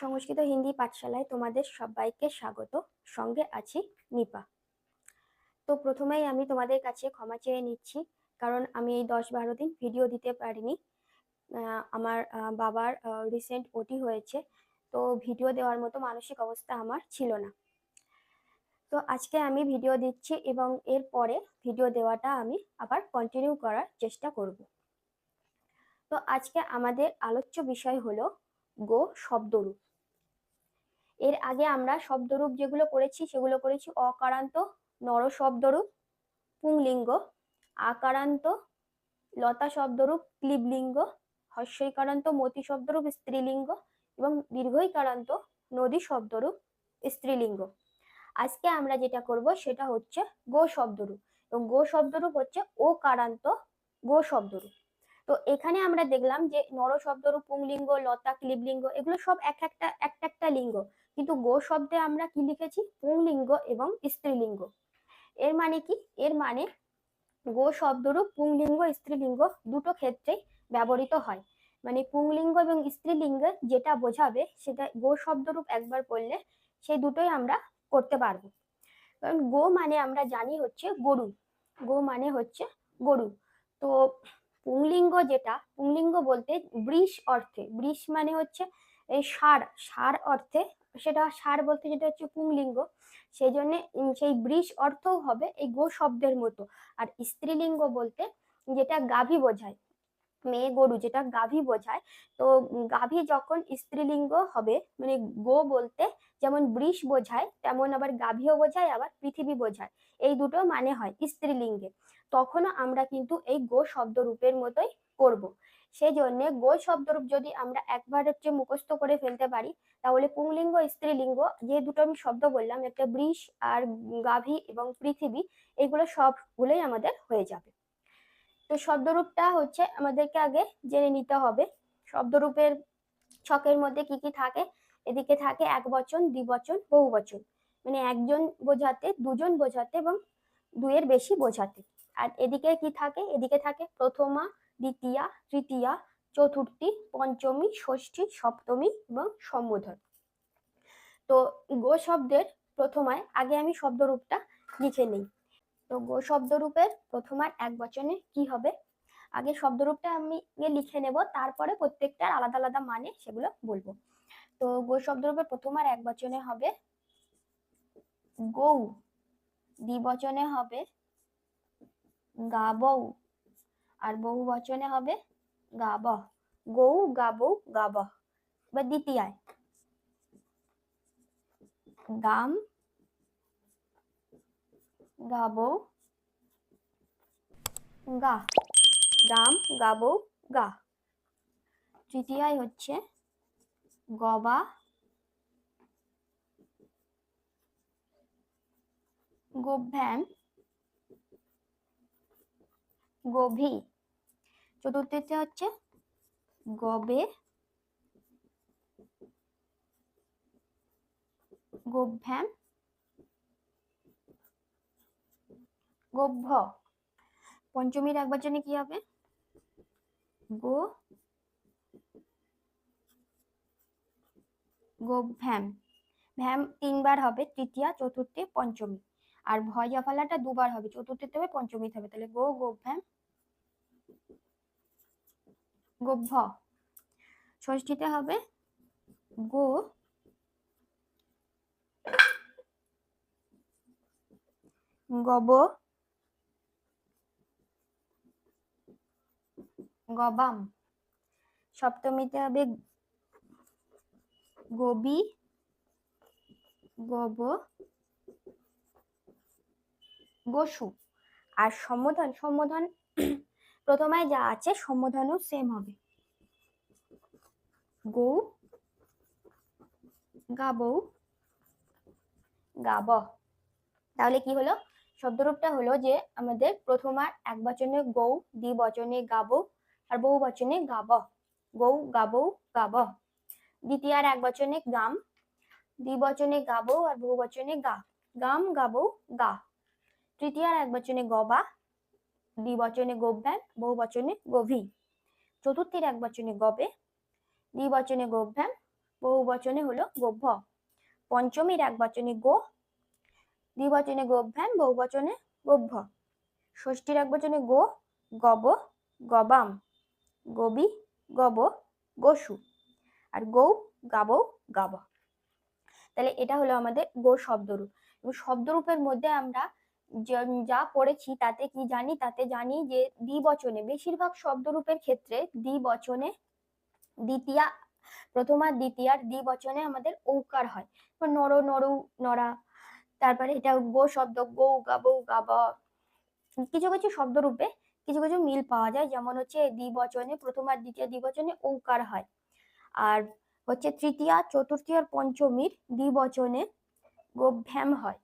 সংস্কৃত হিন্দি পাঠশালায় তোমাদের সবাইকে স্বাগত। সঙ্গে আছি নিপা। তো প্রথমেই আমি তোমাদের কাছে ক্ষমা চেয়ে নিচ্ছি, কারণ আমি এই দশ বারো দিন ভিডিও দিতে পারিনি। আমার বাবার রিসেন্ট ওটি হয়েছে, তো ভিডিও দেওয়ার মতো মানসিক অবস্থা আমার ছিল না। তো আজকে আমি ভিডিও দিচ্ছি এবং এর পরে ভিডিও দেওয়াটা আমি আবার কন্টিনিউ করার চেষ্টা করব। তো আজকে আমাদের আলোচ্য বিষয় হলো গো শব্দরূপ। এর আগে আমরা শব্দরূপ যেগুলো করেছি সেগুলো করেছি অকারান্ত, নর শব্দরূপ পুংলিঙ্গ, আকারান্ত, লতা শব্দরূপ ক্লিবলিঙ্গ হস্যইকারান্ত মতি শব্দরূপ স্ত্রীলিঙ্গ এবং দীর্ঘইকারান্ত নদী শব্দরূপ স্ত্রীলিঙ্গ। আজকে আমরা যেটা করব সেটা হচ্ছে গো শব্দরূপ এবং গো শব্দরূপ হচ্ছে ও কারান্ত গো শব্দরূপ তো এখানে আমরা দেখলাম যে নর শব্দরূপ পুংলিঙ্গ, লতা, ক্লিবলিঙ্গ এগুলো সব এক একটা একটা একটা লিঙ্গ। কিন্তু গো শব্দে আমরা কি লিখেছি? পুংলিঙ্গ এবং স্ত্রীলিঙ্গ। এর মানে কি? এর মানে গো শব্দরূপ পুংলিঙ্গ, স্ত্রীলিঙ্গ দুটো ক্ষেত্রেই ব্যবহৃত হয়। মানে পুংলিঙ্গ এবং স্ত্রীলিঙ্গ যেটা বোঝাবে সেটা গো শব্দরূপ একবার পড়লে সেই দুটোই আমরা করতে পারব। কারণ গো মানে আমরা জানি হচ্ছে গরু। গো মানে হচ্ছে গরু। তো পুংলিঙ্গ যেটা, পুংলিঙ্গ বলতে বৃষ অর্থে। বৃষ মানে হচ্ছে এই সার। সার অর্থে সেটা সার বলতে যেটা হচ্ছে পুংলিঙ্গ সেই জন্য সেই বৃষ অর্থও হবে এই গো শব্দের মতো। আর স্ত্রীলিঙ্গ বলতে যেটা গাভী বোঝায়, মেয়ে গরু যেটা গাভী বোঝায়, তো গাভী যখন স্ত্রীলিঙ্গ হবে মানে গো বলতে যেমন বৃষ বোঝায়, তেমন আবার গাভীও বোঝায়, আবার পৃথিবী বোঝায়। এই দুটো মানে হয় স্ত্রীলিঙ্গে। তখনও আমরা কিন্তু এই গো শব্দ রূপের মতোই করব। সেই জন্য গো শব্দরূপ যদি আমরা একবার হচ্ছে মুখস্থ করে ফেলতে পারি, তাহলে পুংলিঙ্গ, স্ত্রীলিঙ্গ যে দুটো আমি শব্দ বললাম, একটা বৃষ আর গাভী এবং পৃথিবী, এগুলো সবগুলোই আমাদের হয়ে যাবে। তো শব্দরূপটা হচ্ছে আমাদেরকে আগে জেনে নিতে হবে, শব্দরূপের ছকের মধ্যে কি কি থাকে? এদিকে থাকে এক বচন দ্বিবচন বহু বচন। মানে একজন বোঝাতে, দুজন বোঝাতে এবং দুইয়ের বেশি বোঝাতে। আর এদিকে কি থাকে? এদিকে থাকে প্রথমা দ্বিতীয়া, তৃতীয়া, চতুর্থী, পঞ্চমী, ষষ্ঠী, সপ্তমী এবং সম্বোধন। তো গো শব্দের প্রথমায় আগে আমি শব্দরূপটা লিখে নিই। তো গো শব্দরূপের প্রথমার এক বচনে কি হবে? আগে শব্দরূপটা আমি লিখে নেব, তারপরে প্রত্যেকটার আলাদা আলাদা মানে সেগুলো বলব। তো গো শব্দরূপের প্রথমার এক বচনে হবে গৌ দ্বিবচনে হবে গাবৌ আর বহু বচনে হবে গাব, গৌ গাবৌ গাব এবার দ্বিতীয়ায়। গাম, গাব, গা, গাম, গাব, গা। তৃতীয়ায় হচ্ছে গবা গোভ্যাম গভী চতুর্থতে হচ্ছে গবে, গোভ্যাম, গভ্য। পঞ্চমীর এক বচনে কি হবে? গো, গোভ্যাম। ভ্যাম তিনবার হবে, তৃতীয়া, চতুর্থী, পঞ্চমী। আর ভয় জাফালাটা দুবার হবে, চতুর্থীতে হবে, পঞ্চমীতে হবে। তাহলে গো, গোভ্যাম গোভ্য। ষষ্ঠীতে হবে গো। গব। গবাম। সপ্তমীতে হবে গবি। গব। গসু। আর সম্বোধন সম্বোধন প্রথমে যা আছে সম্বোধনও সেম হবে। গৌ, গাবৌ, গাব। তাহলে কি হলো? শব্দরূপটা হলো যে আমাদের প্রথমার এক বচনে গৌ দ্বিবচনে গাবৌ, আর বহু বচনে গাব। গৌ, গাবৌ, গাব। দ্বিতীয়ার এক বচনে গাম দ্বিবচনে গাবৌ, আর বহু বচনে গা। গাম, গাবৌ, গা। তৃতীয়ার এক বচনে গবা দ্বিবচনে গোভ্যাম বহু বচনে গভী চতুর্থীর এক বচনে গবে, দ্বিবচনে গোভ্যাম বহু বচনে হলো গভ্য। পঞ্চমীর এক বচনে গো, দ্বিবচনে গোভ্যাম বহু বচনে গোভ্য। ষষ্ঠীর এক বচনে গো, গব, গবাম, গবি, গব, গসু। আর গৌ, গাব গাব। তাহলে এটা হলো আমাদের গো শব্দরূপ। এবং শব্দরূপের মধ্যে আমরা যা- পড়েছি তাতে কি জানি, তাতে জানি যে দ্বিবচনে, বেশিরভাগ শব্দরূপের ক্ষেত্রে দ্বিবচনে দ্বিতীয়া, প্রথম, দ্বিতীয়ার দ্বিবচনে আমাদের ঔকার হয়। নর, নরু, নরা, তারপরে এটা গো শব্দ, গৌ গাবৌ গাব কিছু কিছু শব্দরূপে কিছু কিছু মিল পাওয়া যায়। যেমন হচ্ছে দ্বিবচনে প্রথম আর দ্বিতীয় দ্বিবচনে ঔকার হয়। আর হচ্ছে তৃতীয়া, চতুর্থী আর পঞ্চমীর দ্বিবচনে গোভ্যাম হয়।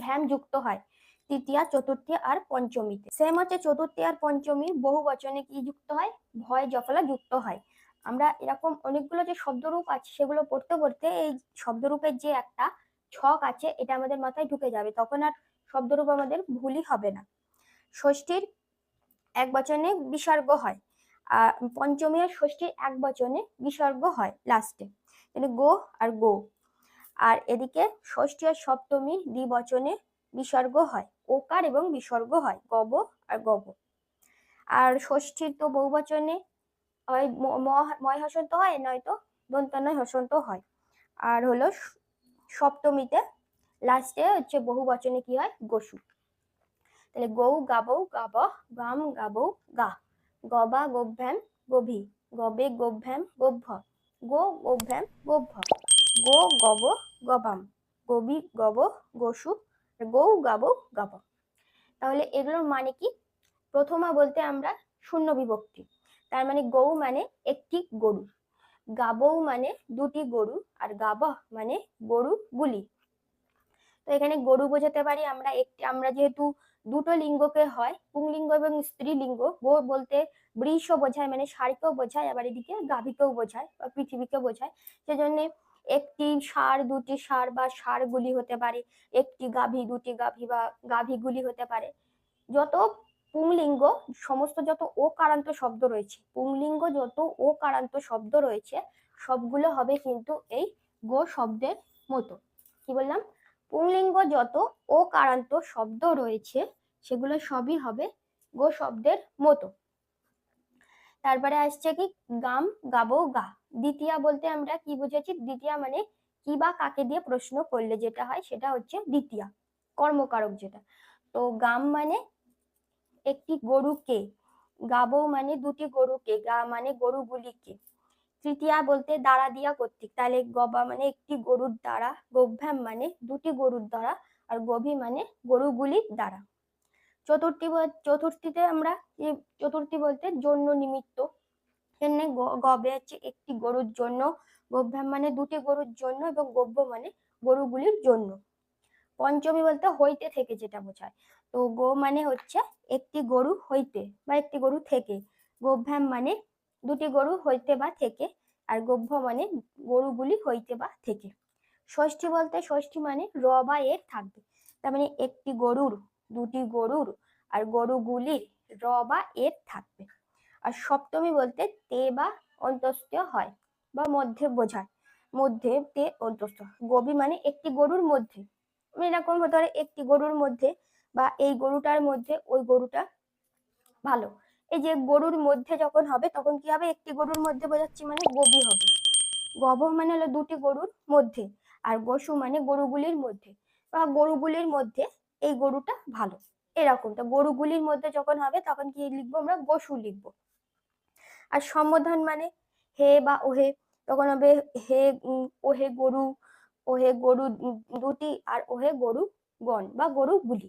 ভ্যাম যুক্ত হয়। তৃতীয়া, চতুর্থী আর পঞ্চমীতে। সেম হচ্ছে চতুর্থী আর পঞ্চমী, বহু বচনে কি যুক্ত হয়? ভয়, জফলা যুক্ত হয়। আমরা এরকম অনেকগুলো যে শব্দরূপ আছে, সেগুলো পড়তে পড়তে এই শব্দরূপের যে একটা ছক আছে, এটা আমাদের মাথায় ঢুকে যাবে। তখন আর শব্দরূপ আমাদের ভুলই হবে না। ষষ্ঠীর এক বচনে বিসর্গ হয়। আর পঞ্চমী আর ষষ্ঠীর এক বচনে বিসর্গ হয় লাস্টে গো আর গো। আর এদিকে ষষ্ঠী আর সপ্তমী দ্বিবচনে বিসর্গ হয়। ওকার এবং বিসর্গ হয়, গব আর গব। আর ষষ্ঠীর তো বহু বচনে হয় ময় হসন্ত হয়, নয়তো দন্তনয় হসন্ত হয়। আর হলো সপ্তমীতে লাস্টে হচ্ছে বহু বচনে কি হয়? গসু। তাহলে গৌ গাবৌ গাব গাম গাবৌ গা। গবা গোভ্যাম গভী। গবে গোভ্যাম গোভ্য গো গোভ্যাম গোভ্য গো গব গবাম। গবি গব গসু গৌ, গাব গাব। তাহলে এগুলোর মানে কি? প্রথমা বলতে আমরা শূন্য বিভক্তি। তার মানে গৌ মানে একটি গরু। গাবৌ মানে দুটি গরু আর গাবহ মানে গরু গুলি। তো এখানে গরু বোঝাতে পারি আমরা একটি, আমরা যেহেতু দুটো লিঙ্গকে হয়, পুংলিঙ্গ এবং স্ত্রীলিঙ্গ, গো বলতে বৃষ বোঝায় মানে ষাঁড়কেও বোঝায়, আবার এদিকে গাভীকেও বোঝায় বা পৃথিবীকে বোঝায়। সেজন্য একটি সার, দুটি সার বা ষাঁড়গুলি হতে পারে, একটি গাভী, দুটি গাভী বা গাভীগুলি হতে পারে। যত পুংলিঙ্গ, সমস্ত যত ও কারান্ত শব্দ রয়েছে, পুংলিঙ্গ যত ও কারান্ত শব্দ রয়েছে, সবগুলো হবে কিন্তু এই গো শব্দের মতো। কি বললাম? পুংলিঙ্গ যত ও কারান্ত শব্দ রয়েছে, সেগুলো সবই হবে গো শব্দের মতো। তারপরে আসছে কি, গাম গাবো গা। দ্বিতীয়া বলতে আমরা কি বুঝেছি? দ্বিতীয়া মানে কি বা কাকে দিয়ে প্রশ্ন করলে যেটা হয় সেটা হচ্ছে দ্বিতীয়া, কর্মকারক যেটা। তো গাম মানে একটি গরুকে, গাবো মানে দুটি গরুকে, গা মানে গরুগুলিকে। তৃতীয়া বলতে দ্বারা দিয়া কর্তৃক, তাহলে গবা মানে একটি গরুর দ্বারা, গভ্যাম মানে দুটি গরুর দ্বারা, আর গভী মানে গরুগুলির দ্বারা। চতুর্থী চতুর্থীতে আমরা চতুর্থী বলতে জন্য নিমিত্ত। এখানে গ- গবে হচ্ছে একটি গরুর জন্য, গোভ্যাম মানে দুটি গরুর জন্য এবং গব্য মানে গরুগুলির জন্য। পঞ্চমী বলতে হইতে থেকে যেটা বোঝায়। তো গো মানে হচ্ছে একটি গরু হইতে বা একটি গরু থেকে। গোভ্যাম মানে দুটি গরু হইতে বা থেকে আর গভ্য মানে গরুগুলি হইতে বা থেকে। ষষ্ঠী বলতে ষষ্ঠী মানে র বা এর থাকবে। তার মানে একটি গরুর দুটি গরুর আর গরুগুলির র বা এর থাকবে। আর সপ্তমী বলতে তে বা অন্তস্থ হয় বা মধ্যে বোঝায়। মধ্যে তে অন্তস্থ। গবি মানে একটি গরুর মধ্যে। এরকম হতে পারে একটি গরুর মধ্যে বা এই গরুটার মধ্যে ওই গরুটা ভালো। এই যে গরুর মধ্যে যখন হবে, তখন কি হবে? একটি গরুর মধ্যে বোঝাচ্ছি মানে গবি হবে। গব মানে হলো দুটি গরুর মধ্যে আর গসু মানে গরুগুলির মধ্যে বা গরুগুলির মধ্যে এই গরুটা ভালো। এরকম তো গরুগুলির মধ্যে যখন হবে, তখন কি লিখব আমরা? গসু লিখব। আর সম্বোধন মানে হে বা ওহে। তখন হবে হে ওহে গরু ওহে গরু দুটি আর ওহে গরু গণ বা গরুগুলি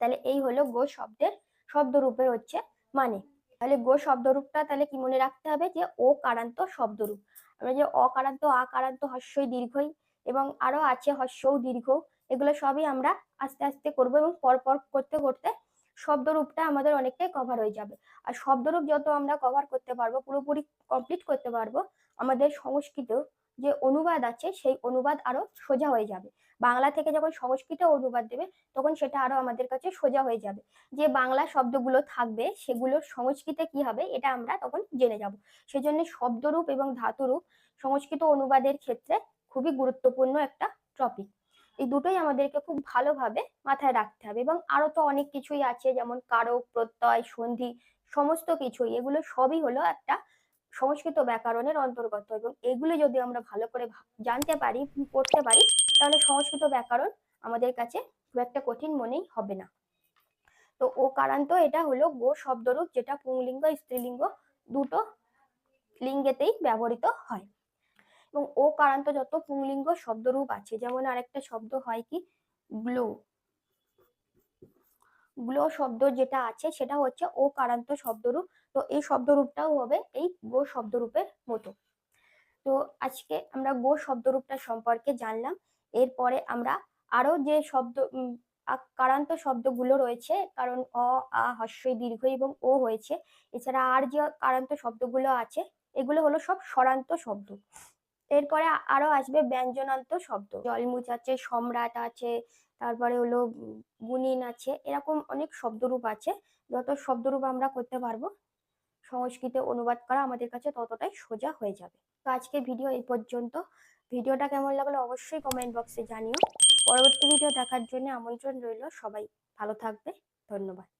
তাহলে এই হলো গো শব্দের, শব্দরূপের হচ্ছে মানে। তাহলে গো শব্দরূপটা তাহলে কি মনে রাখতে হবে? যে ও কারান্ত শব্দরূপ। আমরা যে অকারান্ত আকারান্ত হস্যই দীর্ঘই এবং আরও আছে হস্যও দীর্ঘ। এগুলো সবই আমরা আস্তে আস্তে করব এবং পরপর করতে করতে শব্দরূপটা আমাদের অনেকটাই কভার হয়ে যাবে। আর শব্দরূপ যত আমরা কভার করতে পারব, পুরোপুরি কমপ্লিট করতে পারব, আমাদের সংস্কৃত যে অনুবাদ আছে, সেই অনুবাদ আরও সোজা হয়ে যাবে। বাংলা থেকে যখন সংস্কৃত অনুবাদ দেবে, তখন সেটা আরও আমাদের কাছে সোজা হয়ে যাবে। যে বাংলা শব্দগুলো থাকবে, সেগুলোর সংস্কৃতে কি হবে, এটা আমরা তখন জেনে যাব। সেজন্য শব্দরূপ এবং ধাতুরূপ সংস্কৃত অনুবাদের ক্ষেত্রে খুবই গুরুত্বপূর্ণ একটা টপিক এই দুটোই আমাদেরকে খুব ভালোভাবে মাথায় রাখতে হবে এবং আরও তো অনেক কিছুই আছে, যেমন কারক, প্রত্যয়, সন্ধি, সমস্ত কিছুই। এগুলো সবই হলো একটা সংস্কৃত ব্যাকরণের অন্তর্গত এবং এগুলো যদি আমরা ভালো করে জানতে পারি, পড়তে পারি, তাহলে সংস্কৃত ব্যাকরণ আমাদের কাছে খুব একটা কঠিন মনেই হবে না। তো ও কারান্ত এটা হলো গো শব্দরূপ যেটা পুংলিঙ্গ, স্ত্রীলিঙ্গ দুটো লিঙ্গেতেই ব্যবহৃত হয়। এবং ও কারান্ত যত পুংলিঙ্গ শব্দরূপ আছে, যেমন আরেকটা শব্দ হয় কি? গ্লো। গ্লো শব্দ যেটা আছে, সেটা হচ্ছে ও কারান্ত শব্দরূপ। তো এই শব্দরূপটাও হবে এই গো শব্দরূপের মতো। তো আজকে আমরা গো শব্দরূপটা সম্পর্কে জানলাম। এরপরে আমরা আরও যে শব্দ কারান্ত শব্দগুলো রয়েছে, কারণ অ, আ হস্যই দীর্ঘ এবং ও হয়েছে। এছাড়া আর যে কারান্ত শব্দগুলো আছে, এগুলো হলো সব স্বরান্ত শব্দ। এরপরে আরও আসবে ব্যঞ্জনান্ত শব্দ। জলমুচ আছে সম্রাট আছে, তারপরে হলো গুণিন আছে, এরকম অনেক শব্দরূপ আছে। যত শব্দরূপ আমরা করতে পারব, সংস্কৃতে অনুবাদ করা আমাদের কাছে ততটাই সোজা হয়ে যাবে। তো আজকে ভিডিও এই পর্যন্ত। ভিডিওটা কেমন লাগল অবশ্যই কমেন্ট বক্সে জানিও। পরবর্তী ভিডিও দেখার জন্য আমন্ত্রণ রইল সবাই। ভালো থাকবে, ধন্যবাদ।